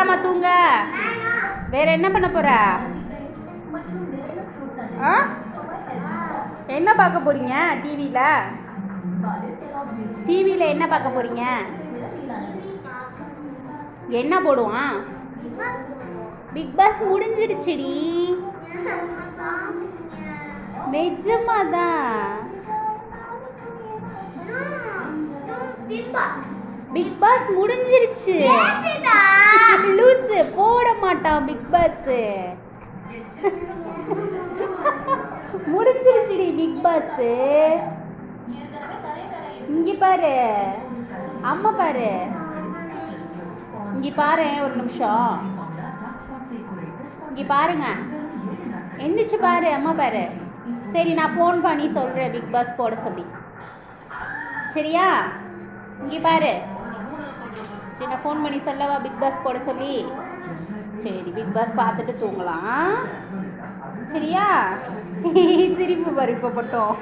போலாமா தூங்க? வேற என்ன பண்ண போற? ஆ? என்ன பார்க்க போறீங்க டிவியில டிவியில என்ன பார்க்க போறீங்க? என்ன போடுவான்? பிக் பாஸ் முடிஞ்சிருச்சுடி நிஜமாதான். பிக் பாஸ் முடிஞ்சிருச்சு லூசு போட மாட்டான் பிக் பாஸ் முடிச்சிருச்சுடி பிக் பாஸ் இங்க பாரு. அம்மா பாரு. இங்க பாரு ஒரு நிமிஷம். இங்க பாருங்க. எந்திரிச்சு பாரு அம்மா பாரு. சரி நான் ஃபோன் பண்ணி சொல்கிறேன் பிக் பாஸ் போட சொல்லி. சரியா? இங்கே பாரு. சரி நான் ஃபோன் பண்ணி சொல்லவா? பிக் பாஸ் போட சொல்லி? சரி பிக் பாஸ் பார்த்துட்டு தூங்கலாம். சரியா? சிரிப்பு பாரு மட்டும்.